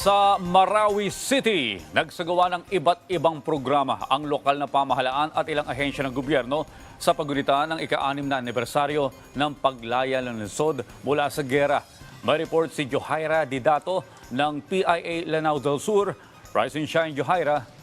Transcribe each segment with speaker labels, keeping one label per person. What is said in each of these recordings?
Speaker 1: Sa Marawi City, nagsagawa ng iba't ibang programa ang lokal na pamahalaan at ilang ahensya ng gobyerno sa paggunita ng ika-anim na anibersaryo ng paglaya ng lungsod mula sa gera. May report si Johaira Didato ng PIA Lanao del Sur. Rise and shine, Johaira.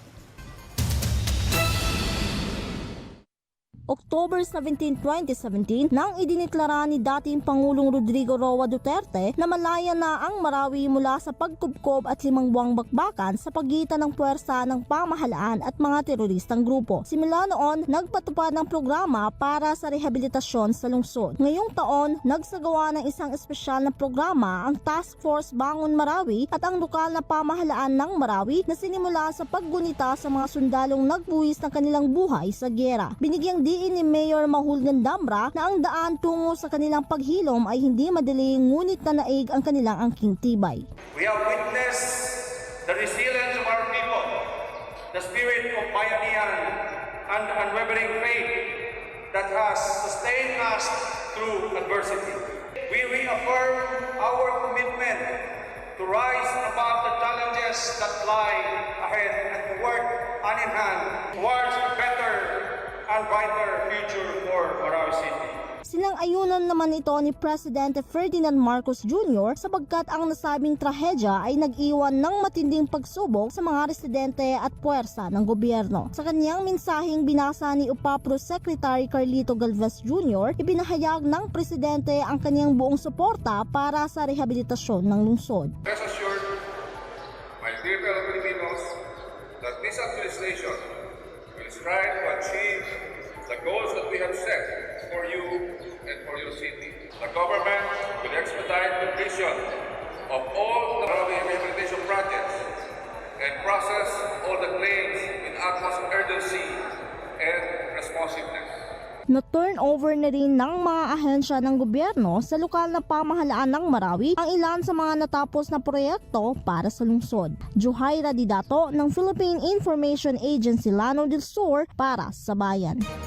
Speaker 2: October 17, 2017 nang idineklara ni dating Pangulong Rodrigo Roa Duterte na malaya na ang Marawi mula sa pagkubkob at limang buwang bakbakan sa pagitan ng puwersa ng pamahalaan at mga teroristang grupo. Simula noon, nagpatupad ng programa para sa rehabilitasyon sa lungsod. Ngayong taon, nagsagawa ng isang espesyal na programa ang Task Force Bangon Marawi at ang lokal na pamahalaan ng Marawi na sinimula sa paggunita sa mga sundalong nagbuwis ng kanilang buhay sa gera. Binigyang diin ni Mayor Mahul Gandamra na ang daan tungo sa kanilang paghilom ay hindi madali ngunit nanaig ang kanilang angking tibay.
Speaker 3: We have witnessed the resilience of our people, the spirit of pioneer and unwavering faith that has sustained us through adversity. We reaffirm our commitment to rise above the challenges that lie ahead and to work hand in hand and brighter future for Marawi City.
Speaker 2: Silang ayunan naman ito ni Presidente Ferdinand Marcos Jr. sapagkat ang nasabing trahedya ay nag-iwan ng matinding pagsubok sa mga residente at puwersa ng gobyerno. Sa kanyang mensaheng binasa ni UPAPRO Secretary Carlito Galvez Jr., ibinahayag ng Presidente ang kanyang buong suporta para sa rehabilitasyon ng lungsod.
Speaker 4: Rest assured, my dear fellow Filipinos, that this administration will strive to achieve we have set for you and for your city. The government will expedite completion of all the rehabilitation projects and process all the claims in utmost urgency and responsiveness.
Speaker 2: na turnover na rin ng mga ahensya ng gobyerno sa lokal na pamahalaan ng Marawi ang ilan sa mga natapos na proyekto para sa lungsod. Juhaira Didato ng Philippine Information Agency Lano del Sur para sa bayan.